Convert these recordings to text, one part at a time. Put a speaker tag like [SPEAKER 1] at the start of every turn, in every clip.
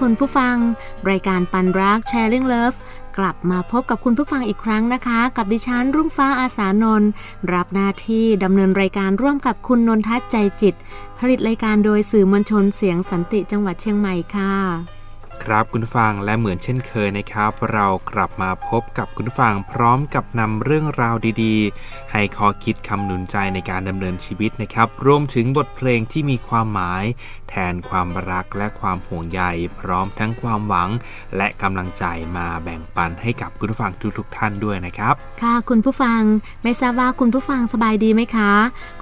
[SPEAKER 1] คุณผู้ฟัง รายการปันรักแชร์เรื่องเลิฟกลับมาพบกับคุณผู้ฟังอีกครั้งนะคะ กับดิฉันรุ่งฟ้าอาสานนท์รับหน้าที่ดำเนินรายการร่วมกับคุณนนทัศน์ใจจิต ผลิตรายการโดยสื่อมวลชนเสียงสันติจังหวัดเชียงใหม่ค่ะ
[SPEAKER 2] ครับคุณฟังและเหมือนเช่นเคยนะครับ เรากลับมาพบกับคุณฟังพร้อมกับนำเรื่องราวดีๆ ให้ข้อคิดคำหนุนใจในการดำเนินชีวิตนะครับรวมถึงบทเพลงที่มีความหมาย แทนความรักและความห่วงใย พร้อมทั้งความหวัง และกำลังใจมาแบ่งปันให้กับคุณฟังทุกๆท่านด้วยนะครับ
[SPEAKER 1] ค่ะคุณผู้ฟังไม่ทราบว่าคุณผู้ฟังสบายดีไหมคะ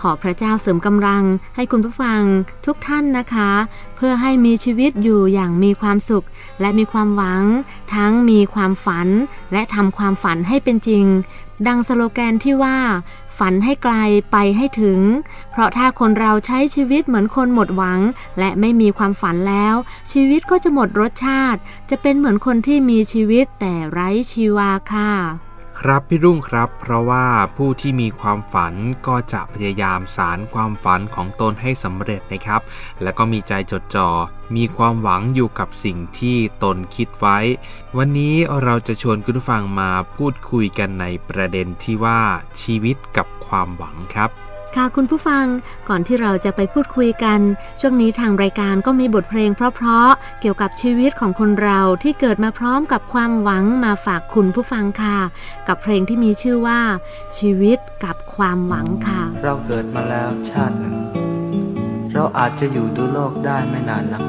[SPEAKER 1] ขอพระเจ้าเสริมกำลัง ให้คุณผู้ฟังทุกท่านนะคะ เพื่อให้มีชีวิตอยู่อย่างมีความสุขและมีความหวัง ทั้งมีความฝัน และทำความฝันให้เป็นจริง ดังสโลแกนที่ว่า ฝันให้ไกลไปให้ถึง เพราะถ้าคนเราใช้ชีวิตเหมือนคนหมดหวัง และไม่มีความฝันแล้ว ชีวิตก็จะหมดรสชาติ จะเป็นเหมือนคนที่มีชีวิตแต่ไร้ชีวาค่ะ
[SPEAKER 2] ครับพี่รุ่งครับ เพราะว่าผู้ที่มีความฝันก็จะพยายามสารความฝันของตนให้สำเร็จนะครับ แล้วก็มีใจจดจ่อมีความหวังอยู่กับสิ่งที่ตนคิดไว้ วันนี้เราจะชวนคุณผู้ฟังมาพูดคุยกันในประเด็นที่ว่าชีวิตกับความหวังครับ
[SPEAKER 1] ค่ะคุณผู้ฟังก่อนที่เราจะไปพูดคุยกัน ช่วงนี้ทางรายการก็มีบทเพลงเพราะๆเกี่ยวกับชีวิตของคนเราที่เกิดมาพร้อมกับความหวังมาฝากคุณผู้ฟังค่ะ กับเพลงที่มีชื่อว่า ชีวิตกับความหวังค่ะ
[SPEAKER 3] เราเกิดมาแล้วชาติหนึ่ง เราอาจจะอยู่ดูโลกได้ไม่นานนัก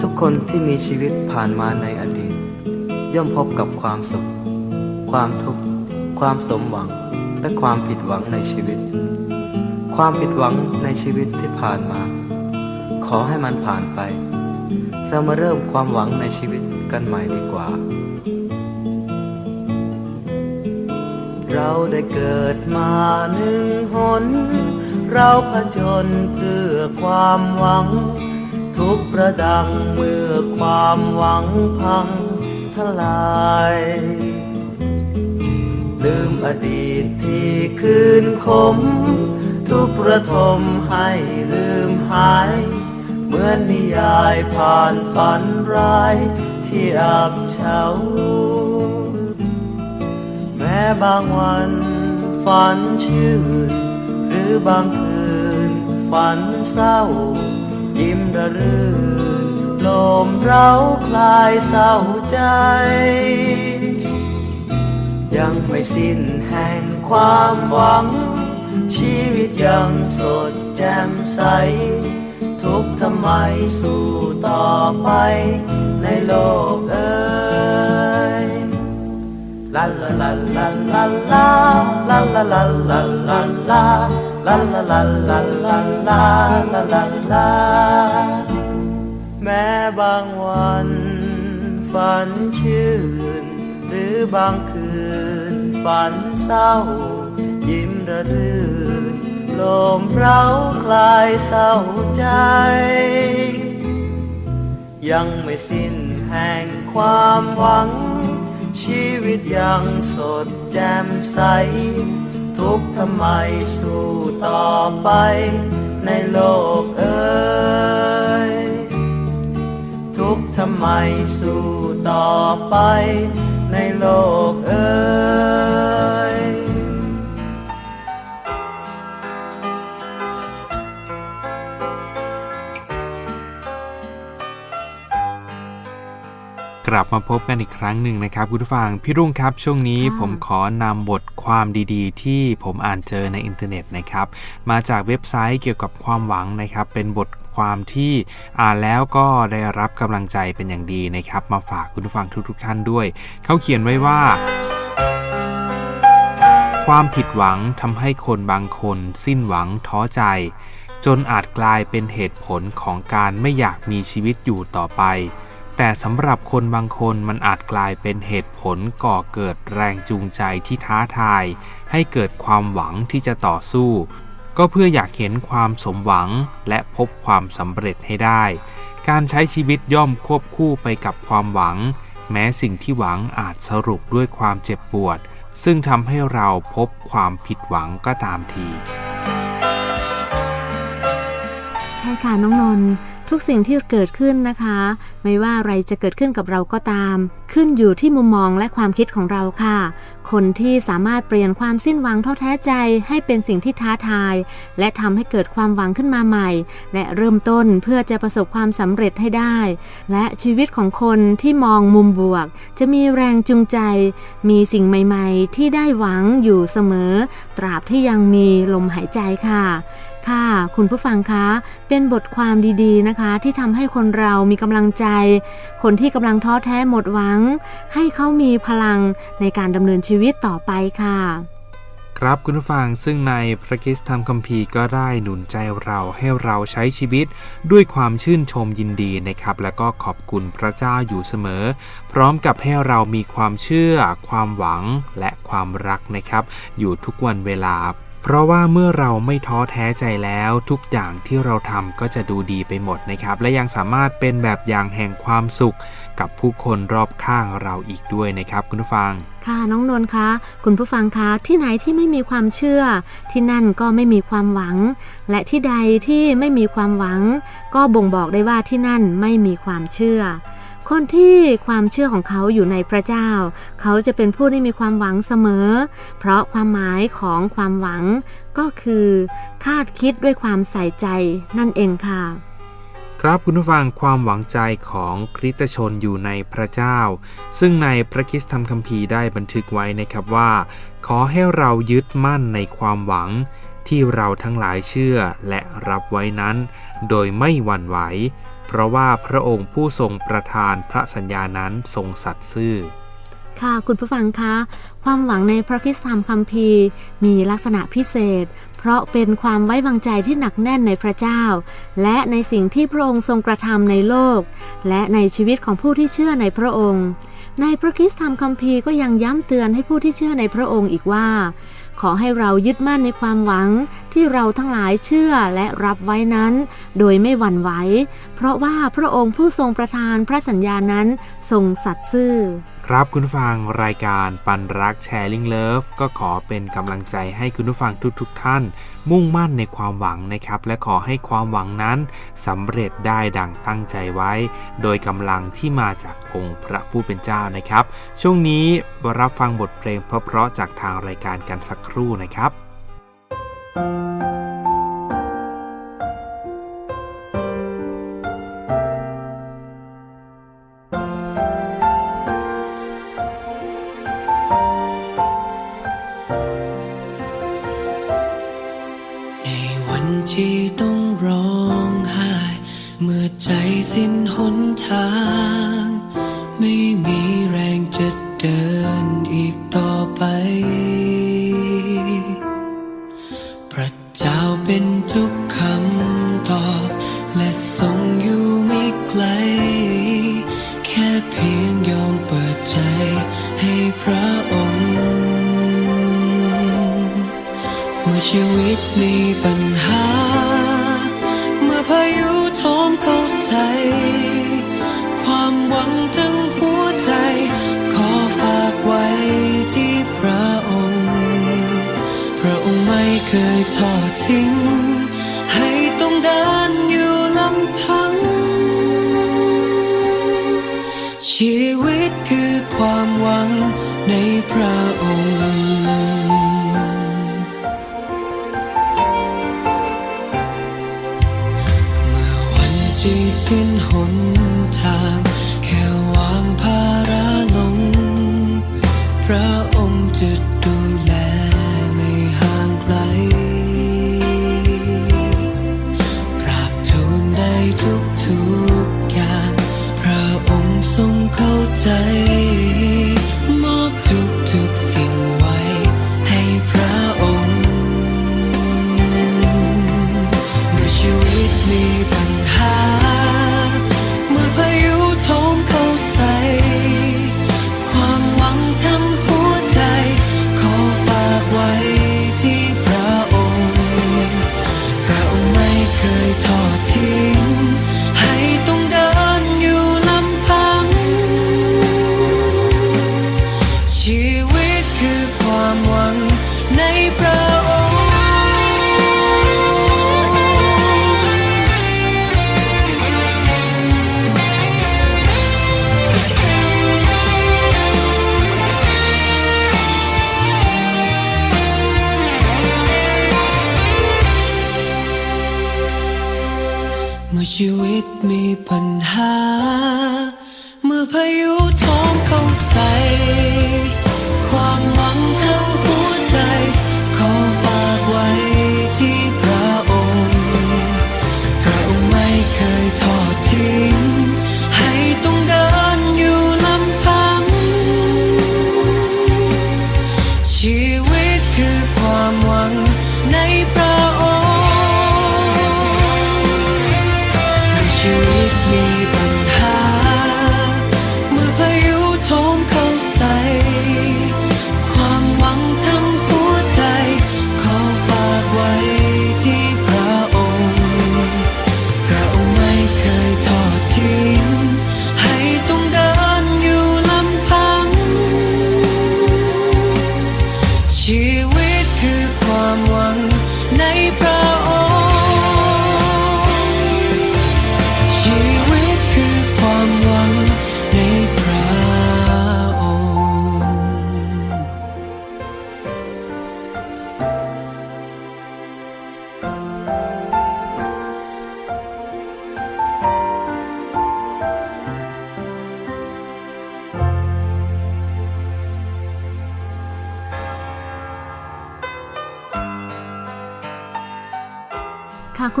[SPEAKER 3] ทุกคนที่มีชีวิตผ่านมาในอดีต ย่อมพบกับความสุข ความทุกข์ความสมหวังและความผิดหวังในชีวิต ความผิดหวังในชีวิตที่ผ่านมา ขอให้มันผ่านไป เรามาเริ่มความหวังในชีวิตกันใหม่ดีกว่า เราได้เกิดมาหนึ่งหน เราผจญเพื่อความหวัง ทุกประดังเมื่อความหวังพังทลาย ลืมอดีตที่คืนคม ทุกประทมให้ลืมหาย เหมือนนิยายผ่านฝันร้ายที่อับเฉาแม้บางวันฝันชื่น หรือบางคืนฝันเศร้า ยิ้มระรื่นลมเร้าคลายเศร้าใจ ยังไม่สิ้นแห่งความหวัง ชีวิตยังสดแจ่มใส ทุกทำไมสู้ต่อไปในโลกเอ้ยลาลาลาลาลาลาลาลาลาลาลาลาลาลาลัลัลัลาลัลัลาแม้บางวัน ฝันชื่น หรือบางคืน ฝันเศร้ายิ้มระรื่น ลมเร้าคลายเศร้าใจ ยังไม่สิ้นแห่งความหวัง ชีวิตยังสดแจ่มใส ทุกทำไมสู้ต่อไปในโลกเอ้ยทุกทำไมสู้ต่อไปในโลกเอ้ย
[SPEAKER 2] กลับมาพบกันอีกครั้งหนึ่งนะครับคุณผู้ฟังพี่รุ่งครับ ช่วงนี้
[SPEAKER 1] ค่ะ
[SPEAKER 2] ผมขอนำบทความดีๆ ที่ผมอ่านเจอในอินเทอร์เน็ตนะครับ มาจากเว็บไซต์เกี่ยวกับความหวังนะครับ เป็นบทความที่อ่านแล้วก็ได้รับกำลังใจเป็นอย่างดีนะครับ มาฝากคุณผู้ฟังทุก ๆ ท่านด้วย เขาเขียนไว้ว่า ความผิดหวังทำให้คนบางคน สิ้นหวังท้อใจ จนอาจกลายเป็นเหตุผลของการไม่อยากมีชีวิตอยู่ต่อไป แต่สำหรับคนบางคนมันอาจกลายเป็นเหตุผลก่อเกิดแรงจูงใจที่ท้าทาย ให้เกิดความหวังที่จะต่อสู้ ก็เพื่ออยากเห็นความสมหวังและพบความสำเร็จให้ได้ การใช้ชีวิตย่อมควบคู่ไปกับความหวัง แม้สิ่งที่หวังอาจสรุปด้วยความเจ็บปวด ซึ่งทำให้เราพบความผิดหวังก็ตามที
[SPEAKER 1] ใช่ค่ะน้องนนท์ทุกสิ่งที่เกิดขึ้นนะคะไม่ว่าอะไรจะเกิดขึ้นกับเราก็ตาม ขึ้นอยู่ที่มุมมองและความคิดของเราค่ะ คนที่สามารถเปลี่ยนความสิ้นหวังท้อแท้ใจ ให้เป็นสิ่งที่ท้าทาย และทำให้เกิดความหวังขึ้นมาใหม่ และเริ่มต้นเพื่อจะประสบความสำเร็จให้ได้ และชีวิตของคนที่มองมุมบวก จะมีแรงจูงใจ มีสิ่งใหม่ ๆ ที่ได้หวังอยู่เสมอ ตราบที่ยังมีลมหายใจค่ะค่ะ คุณผู้ฟังคะ เป็นบทความดีๆนะคะ ที่ทำให้คนเรามีกำลังใจคนที่กำลังท้อแท้หมดหวัง ให้เขามีพลังในการดำเนินชีวิตต่อไปค่ะ
[SPEAKER 2] ครับคุณผู้ฟังซึ่งในพระคิสธรรมคัมภีร์ก็ได้หนุนใจเราให้เราใช้ชีวิตด้วยความชื่นชมยินดีนะครับ แล้วก็ขอบคุณพระเจ้าอยู่เสมอ พร้อมกับให้เรามีความเชื่อ ความหวังและความรักนะครับ อยู่ทุกวันเวลา เพราะว่าเมื่อเราไม่ท้อแท้ใจแล้วทุกอย่างที่เราทำก็จะดูดีไปหมดนะครับ และยังสามารถเป็นแบบอย่างแห่งความสุข กับผู้คนรอบข้างเราอีกด้วยนะครับ คุณผู้ฟัง
[SPEAKER 1] ค่ะน้องนนท์คะคุณผู้ฟังคะที่ไหนที่ไม่มีความเชื่อ ที่นั่นก็ไม่มีความหวัง และที่ใดที่ไม่มีความหวัง ก็บ่งบอกได้ว่าที่นั่นไม่มีความเชื่อ คนที่ความเชื่อของเขาอยู่ในพระเจ้า เขาจะเป็นผู้ที่มีความหวังเสมอ เพราะความหมายของความหวังก็คือ คาดคิดด้วยความใส่ใจนั่นเองค่ะ
[SPEAKER 2] ครับคุณผู้ฟังความหวังใจของคริสตชนอยู่ในพระเจ้า ซึ่งในพระคิสธรรมคัมภีร์ได้บันทึกไว้นะครับว่า ขอให้เรายึดมั่นในความหวังที่เราทั้งหลายเชื่อและรับไว้นั้น โดยไม่หวั่นไหว เพราะว่าพระองค์ผู้ทรงประทานพระสัญญานั้นทรงสัตย์ซื่อ
[SPEAKER 1] ค่ะคุณผู้ฟังคะ ความหวังในพระคิสตธรรมคัมภีร์ มีลักษณะพิเศษ เพราะเป็นความไว้วางใจที่หนักแน่นในพระเจ้า และในสิ่งที่พระองค์ทรงกระทำในโลก และในชีวิตของผู้ที่เชื่อในพระองค์ ในพระคิสตธรรมคัมภีร์ก็ยังย้ำเตือนให้ผู้ที่เชื่อในพระองค์อีกว่า ขอให้เรายึดมั่นในความหวังที่เราทั้งหลายเชื่อและรับไว้นั้น โดยไม่หวั่นไหว เพราะว่าพระองค์ผู้ทรงประทานพระสัญญานั้นทรงสัตย์ซื่อ
[SPEAKER 2] ครับคุณผู้ฟังรายการปันรักแชร์ลิงเลิฟก็ขอเป็นกำลังใจให้คุณผู้ฟังทุกๆทท่าน มุ่งมั่นในความหวังนะครับ และขอให้ความหวังนั้นสำเร็จได้ดังตั้งใจไว้ โดยกำลังที่มาจากองค์พระผู้เป็นเจ้านะครับ ช่วงนี้รับฟังบทเพลงเพราะๆจากทางรายการกันสักครู่นะครับ
[SPEAKER 4] ใน ที่ต้องร้องไห้ เมื่อใจสิ้นหน ในพระองค์ You.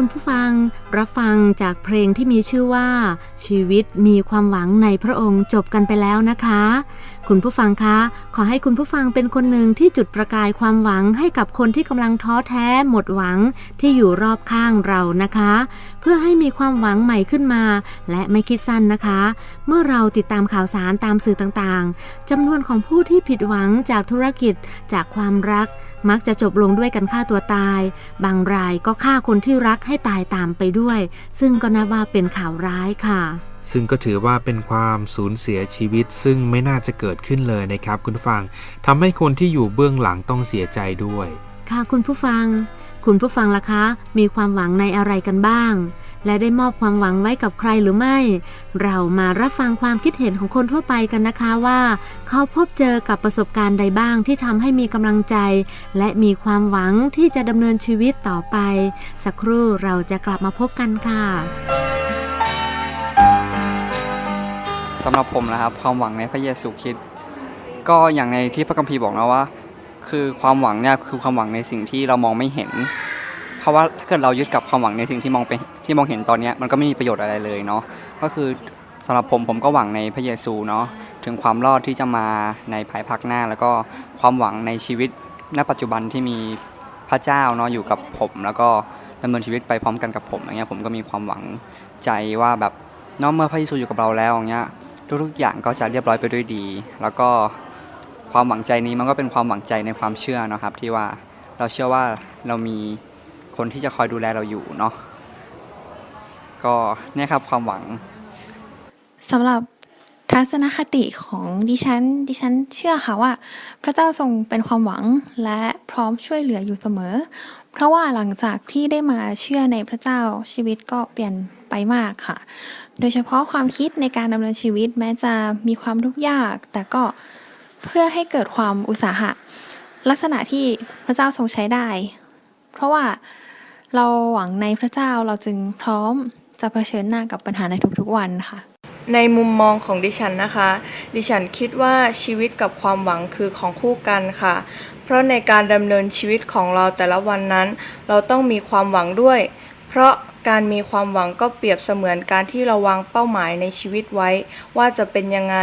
[SPEAKER 4] คุ
[SPEAKER 1] ณผู้ฟังรับฟังจากเพลงที่มีชื่อว่า ชีวิตมีความหวังในพระองค์จบกันไปแล้วนะคะ คุณผู้ฟังคะ ขอให้คุณผู้ฟังเป็นคนหนึ่งที่จุดประกายความหวังให้กับคนที่กำลังท้อแท้หมดหวังที่อยู่รอบข้างเรานะคะ เพื่อให้มีความหวังใหม่ขึ้นมา และไม่คิดสั้นนะคะ เมื่อเราติดตามข่าวสารตามสื่อต่างๆจำนวนของผู้ที่ผิดหวังจากธุรกิจจากความรัก มักจะจบลงด้วยกันฆ่าตัวตาย บางรายก็ฆ่าคนที่รักให้ตายตามไปด้วย ซึ่งก็นับว่าเป็นข่าวร้ายค่ะ
[SPEAKER 2] ซึ่งก็ถือว่าเป็นความสูญเสียชีวิต ซึ่งไม่น่าจะเกิดขึ้นเลยนะครับคุณฟังทำให้คนที่อยู่เบื้องหลังต้องเสียใจด้วย
[SPEAKER 1] ค่ะคุณผู้ฟัง คุณผู้ฟังล่ะคะ มีความหวังในอะไรกันบ้าง และได้มอบความหวังไว้กับใครหรือไม่ เรามารับฟังความคิดเห็นของคนทั่วไปกันนะคะว่า เขาพบเจอกับประสบการณ์ใดบ้างที่ทำให้มีกำลังใจ และมีความหวังที่จะดำเนินชีวิตต่อไป สักครู่เราจะกลับมาพบกันค่ะ
[SPEAKER 5] สำหรับผมนะครับ ความหวังในพระเยซูคริสต์ก็อย่างในที่พระคัมภีร์บอกนะว่า คือความหวังเนี่ยคือความหวังในสิ่งที่เรามองไม่เห็น เพราะว่าถ้าเกิดเรายึดกับความหวังในสิ่งที่มองไปที่มองเห็นตอนนี้มันก็ไม่มีประโยชน์อะไรเลยเนาะก็คือสำหรับผมผมก็หวังในพระเยซูเนาะถึงความรอดที่จะมาในภายภาคหน้า แล้วก็ความหวังในชีวิตณปัจจุบันที่มีพระเจ้าเนาะอยู่กับผม แล้วก็ดำเนินชีวิตไปพร้อมกันกับผมอย่างเงี้ยผมก็มีความหวังใจว่าแบบนาะเมื่อพระเยซูอยู่กับเราแล้วอย่างเงี้ย ทุกๆอย่างก็จะเรียบร้อยไปด้วยดี แล้วก็ความหวังใจนี้มันก็เป็นความหวังใจในความเชื่อนะครับ ที่ว่าเราเชื่อว่าเรามีคนที่จะคอยดูแลเราอยู่เนาะก็เนี่ยครับความหวัง
[SPEAKER 6] สำหรับทัศนคติของดิฉัน ดิฉันเชื่อค่ะว่า พระเจ้าทรงเป็นความหวังและพร้อมช่วยเหลืออยู่เสมอ เพราะว่าหลังจากที่ได้มาเชื่อในพระเจ้าชีวิตก็เปลี่ยนไปมากค่ะ โดยเฉพาะความคิดในการดำเนินชีวิตแม้จะมีความทุกข์ยาก แต่ก็เพื่อให้เกิดความอุตสาหะ ลักษณะที่พระเจ้าทรงใช้ได้ เพราะว่าเราหวังในพระเจ้าเราจึงพร้อมจะเผชิญหน้ากับปัญหาในทุกๆวันค่ะ
[SPEAKER 7] ในมุมมองของดิฉันนะคะ ดิฉันคิดว่าชีวิตกับความหวังคือของคู่กันค่ะ เพราะในการดำเนินชีวิตของเราแต่ละวันนั้น เราต้องมีความหวังด้วย เพราะการมีความหวังก็เปรียบเสมือนการที่เราวางเป้าหมายในชีวิตไว้ ว่าจะเป็นยังไง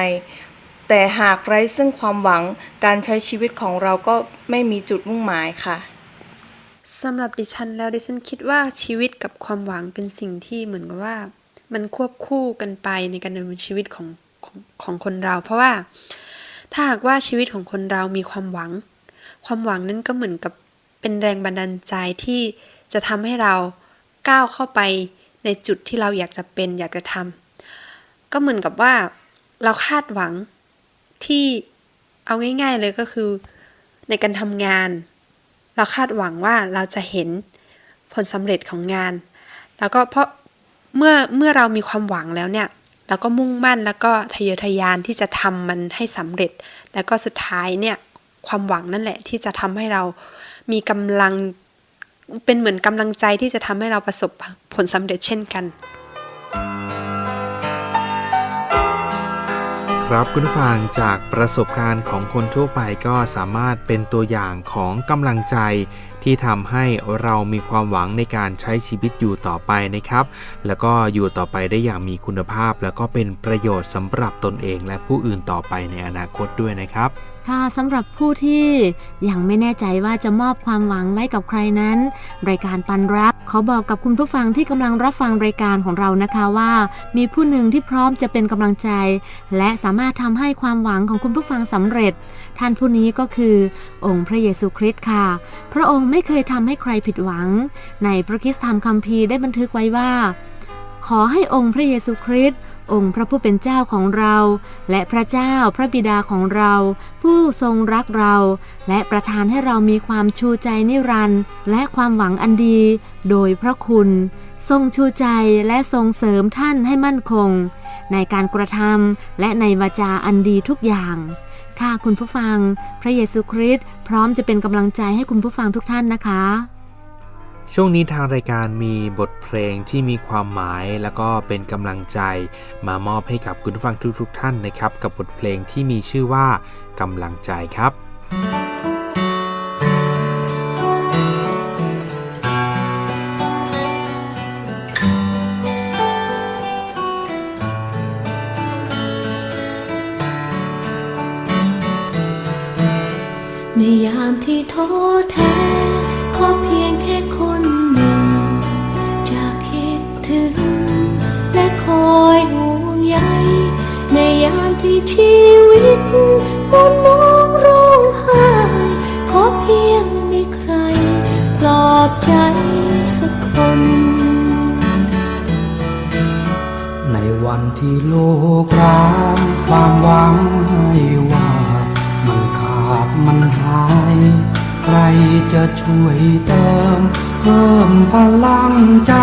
[SPEAKER 7] แต่หากไร้ซึ่งความหวัง การใช้ชีวิตของเราก็ไม่มีจุดมุ่งหมายค่ะ
[SPEAKER 8] สำหรับดิฉันแล้วดิฉันคิดว่าชีวิตกับความหวังเป็นสิ่งที่เหมือนกับว่า มันควบคู่กันไปในการดำเนินชีวิตของของของคนเรา เพราะว่าถ้าหากว่าชีวิตของคนเรามีความหวัง ความหวังนั้นก็เหมือนกับเป็นแรงบันดาลใจที่จะทำให้เราก้าวเข้าไปในจุดที่เราอยากจะเป็นอยากจะทำก็เหมือนกับว่าเราคาดหวังที่เอาง่าย ๆเลยก็คือ ในการทำงาน เราคาดหวังว่าเราจะเห็นผลสำเร็จของงาน แล้วก็เพราะเมื่อเมื่อเรามีความหวังแล้วเนี่ยเราก็มุ่งมั่นแล้วก็ทะเยอทะยานที่จะทำมันให้สำเร็จ แล้วก็สุดท้ายเนี่ย ความหวังนั่นแหละ ที่จะทำให้เรามีกำลังเป็นเหมือนกำลังใจที่จะทำให้เราประสบผลสำเร็จเช่นกัน
[SPEAKER 2] ครับคุณผู้ฟังจากประสบการณ์ของคนทั่วไปก็สามารถเป็นตัวอย่างของกำลังใจที่ทำให้เรามีความหวังในการใช้ชีวิตอยู่ต่อไปนะครับ แล้วก็อยู่ต่อไปได้อย่างมีคุณภาพ แล้วก็เป็นประโยชน์สำหรับตนเองและผู้อื่นต่อไปในอนาคตด้วยนะครับ
[SPEAKER 1] ค่ะสำหรับผู้ที่ยังไม่แน่ใจว่าจะมอบความหวังไว้กับใครนั้น รายการปันรักขอบอกกับคุณผู้ฟังที่กำลังรับฟังรายการของเรานะคะว่า มีผู้หนึ่งที่พร้อมจะเป็นกำลังใจ และสามารถทำให้ความหวังของคุณผู้ฟังสำเร็จ ท่านผู้นี้ก็คือ องค์พระเยซูคริสต์ค่ะ พระองค์ไม่เคยทำให้ใครผิดหวัง ในพระคิสธรรมคัมภีร์ได้บันทึกไว้ว่า ขอให้องค์พระเยซูคริสต์ องค์พระผู้เป็นเจ้าของเรา และพระเจ้าพระบิดาของเรา ผู้ทรงรักเรา และประทานให้เรามีความชูใจนิรันดร์และความหวังอันดี โดยพระคุณ ทรงชูใจและทรงเสริมท่านให้มั่นคง ในการกระทำและในวาจาอันดีทุกอย่างค่ะคุณผู้ฟัง พระเยซูคริสต์พร้อมจะเป็นกำลังใจให้คุณผู้ฟังทุกท่านนะคะ
[SPEAKER 2] ช่วงนี้ทางรายการมีบทเพลงที่มีความหมายแล้วก็เป็นกำลังใจ มามอบให้กับคุณผู้ฟังทุกๆท่านนะครับ กับบทเพลงที่มีชื่อว่ากำลังใจครับ
[SPEAKER 9] ที่โลกร้างความหวังให้ว่า มันขาดมันหาย ใครจะช่วยเติม เพิ่มพลังใจ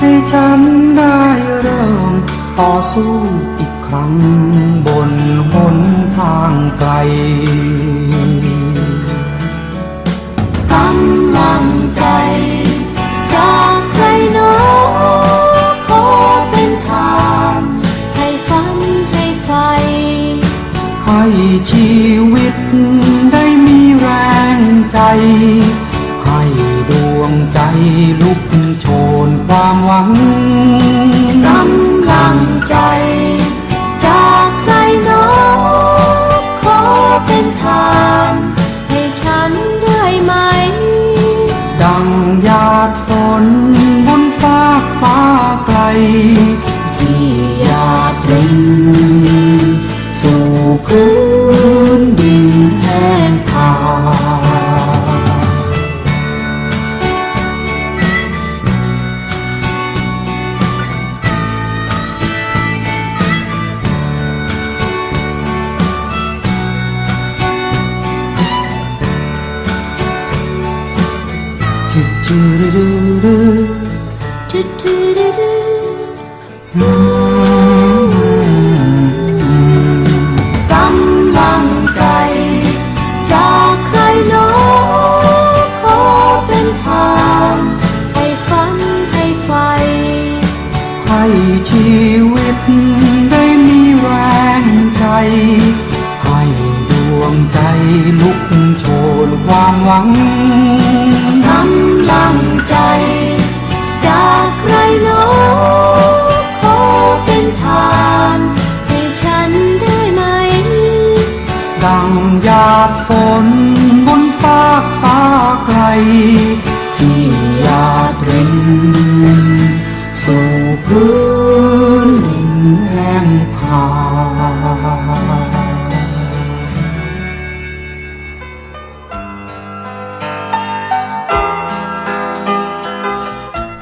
[SPEAKER 9] ให้ฉันได้เริ่ม ต่อสู้อีกครั้งบนหนทางไกล
[SPEAKER 10] กำลังใจ ใจ
[SPEAKER 9] ให้ดวงใจลุกโชนความหวัง
[SPEAKER 10] กำลังใจ จากใครหนอขอเป็นทางให้ฉันได้ไหม
[SPEAKER 9] ดังหยาดฝนบนฟากฟ้าไกล ที่หยาดรินสู่พื้น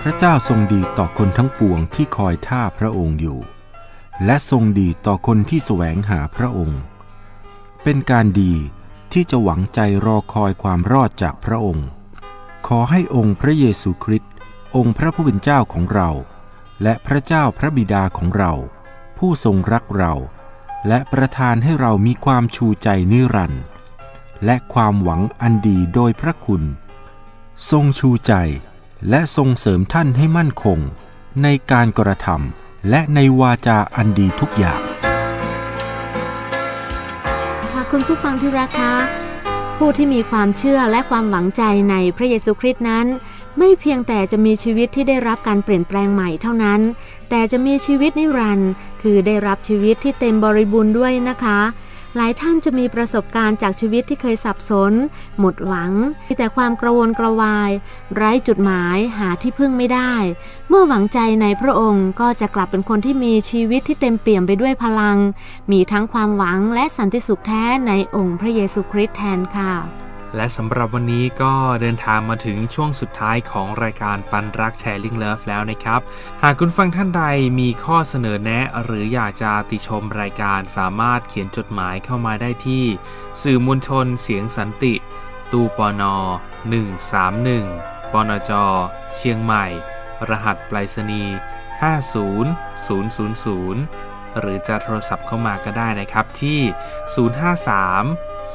[SPEAKER 10] ระ
[SPEAKER 11] เจ้าทรงดีต่อคนทั้งปวงที่คอยท่าพระองค์อยู่ และทรงดีต่อคนที่แสวงหาพระองค์ เป็นการดีที่จะหวังใจรอคอยความรอดจากพระองค์ ขอให้องค์พระเยซูคริสต์องค์พระผู้เป็นเจ้าของเรา และพระเจ้าพระบิดาของเรา ผู้ทรงรักเรา และประทานให้เรามีความชูใจนิรันดร์และความหวังอันดีโดยพระคุณ ทรงชูใจและทรงเสริมท่านให้มั่นคง ในการกระทำและในวาจาอันดีทุกอย่าง
[SPEAKER 4] ค่ะคุณผู้ฟังที่รักคะผู้ที่มีความเชื่อและความหวังใจในพระเยซูคริสต์นั้น ไม่เพียงแต่จะมีชีวิตที่ได้รับการเปลี่ยนแปลงใหม่เท่านั้น แต่จะมีชีวิตนิรันดร์คือได้รับชีวิตที่เต็มบริบูรณ์ด้วยนะคะ หลายท่านจะมีประสบการณ์จากชีวิตที่เคยสับสน หมดหวังมีแต่ความกระวนกระวาย ไร้จุดหมายหาที่พึ่งไม่ได้ เมื่อหวังใจในพระองค์ก็จะกลับเป็นคนที่มีชีวิตที่เต็มเปี่ยมไปด้วยพลัง มีทั้งความหวังและสันติสุขแท้ในองค์พระเยซูคริสต์แทนค่ะ
[SPEAKER 2] และสำหรับวันนี้ก็เดินทางมาถึงช่วงสุดท้ายของรายการปันรักแชร์ลิงเลิฟแล้วนะครับ หากคุณฟังท่านใดมีข้อเสนอแนะ หรืออยากจะติชมรายการสามารถเขียนจดหมายเข้ามาได้ที่ สื่อมวลชนเสียงสันติ ตู้ปน 131 ปนจ เชียงใหม่ รหัสไปรษณีย์50000 หรือจะโทรศัพท์เข้ามาก็ได้นะครับที่ 053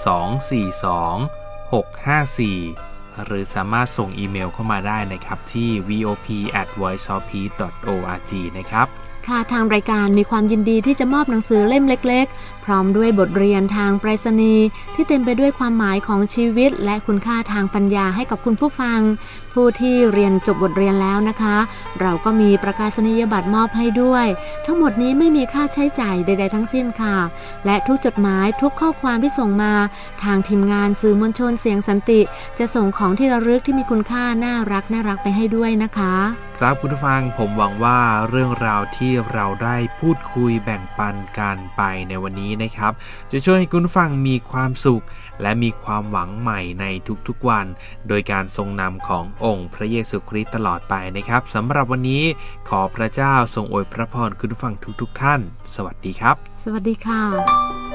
[SPEAKER 2] 242 654 หรือสามารถส่งอีเมลเข้ามาได้นะครับ ที่ vop at voiceofpeace org นะครับ
[SPEAKER 4] ค่ะทางรายการมีความยินดีที่จะมอบหนังสือเล่มเล็ก ๆ พร้อมด้วยบทเรียนทางไปรษณีย์ที่เต็มไปด้วยความหมายของชีวิต และคุณค่าทางปัญญาให้กับคุณผู้ฟัง ผู้ที่เรียนจบบทเรียนแล้วนะคะ เราก็มีประกาศนียบัตรมอบให้ด้วย ทั้งหมดนี้ไม่มีค่าใช้จ่ายใด ๆ ทั้งสิ้นค่ะ และทุกจดหมายทุกข้อความที่ส่งมา ทางทีมงานสื่อมวลชนเสียงสันติ จะส่งของที่ระลึกที่มีคุณค่าน่ารักน่ารักไปให้ด้วยนะคะ
[SPEAKER 2] ครับคุณผู้ฟังผมหวังว่าเรื่องราวที่เราได้พูดคุยแบ่งปันกันไปในวันนี้นะครับ จะช่วยให้คุณฟังมีความสุขและมีความหวังใหม่ในทุกๆวัน โดยการทรงนำขององค์พระเยซูคริสต์ตลอดไปนะครับสำหรับวันนี้ขอพระเจ้าทรงอวยพระพรคุณผู้ฟังทุกๆท่าน สวัสดีครับ
[SPEAKER 4] สวัสดีค่ะ